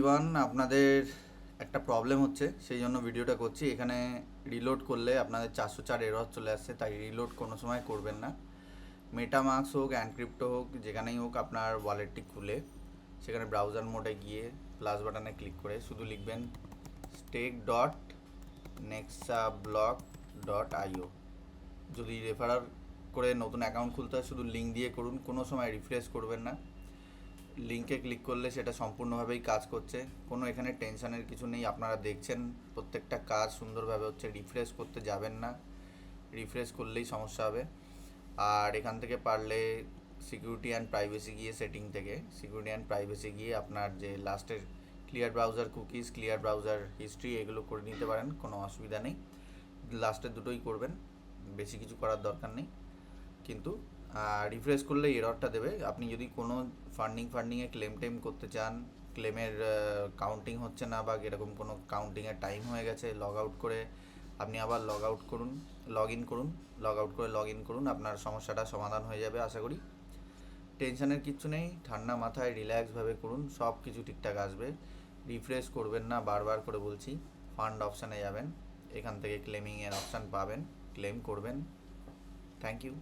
Ivan আপনাদের একটা problem হচ্ছে, সেই জন্য ভিডিওটা করছি। এখানে রিলোড করলে আপনাদের চারশো চার এরর চলে আসছে, তাই রিলোড কোনো সময় করবেন না। মেটামার্কস হোক অ্যানক্রিপ্টো হোক, যেখানেই হোক আপনার ওয়ালেটটি খুলে, সেখানে ব্রাউজার মোডে গিয়ে প্লাস বাটনে ক্লিক করে শুধু লিখবেন stake dot nexa block dot I O যদি রেফারার করে নতুন অ্যাকাউন্ট খুলতে হয়, শুধু লিঙ্ক দিয়ে করুন, কোনো সময় রিফ্রেশ করবেন না। লিঙ্কে ক্লিক করলে সেটা সম্পূর্ণভাবেই কাজ করছে। কোনো এখানে টেনশনের কিছু নেই, আপনারা দেখছেন প্রত্যেকটা কাজ সুন্দরভাবে হচ্ছে রিফ্রেশ করতে যাবেন না। রিফ্রেশ করলেই সমস্যা হবে। আর এখান থেকে পারলে সিকিউরিটি অ্যান্ড প্রাইভেসি গিয়ে সেটিং থেকে। সিকিউরিটি অ্যান্ড প্রাইভেসি গিয়ে আপনার যে লাস্টের clear browser cookies clear browser history এগুলো করে নিতে পারেন, কোনো অসুবিধা নেই। লাস্টের দুটোই করবেন, বেশি কিছু করার দরকার নেই। কিন্তু রিফ্রেশ করলে এররটা দেবে। আপনি যদি কোনো ফান্ডিং ফান্ডিংয়ে ক্লেম টেম করতে চান ক্লেমের কাউন্টিং হচ্ছে না বা এরকম কোনো কাউন্টিংয়ের টাইম হয়ে গেছে লগ আউট করে আপনি আবার লগ আউট করুন লগ ইন করুন লগ আউট করে লগ ইন করুন, আপনার সমস্যাটা সমাধান হয়ে যাবে আশা করি। টেনশনের কিচ্ছু নেই, ঠান্ডা মাথায় রিল্যাক্সভাবে করুন, সব কিছু ঠিকঠাক আসবে। রিফ্রেশ করবেন না, বারবার করে বলছি ফান্ড অপশানে যাবেন, এখান থেকে ক্লেমিংয়ের অপশান পাবেন ক্লেম করবেন। Thank you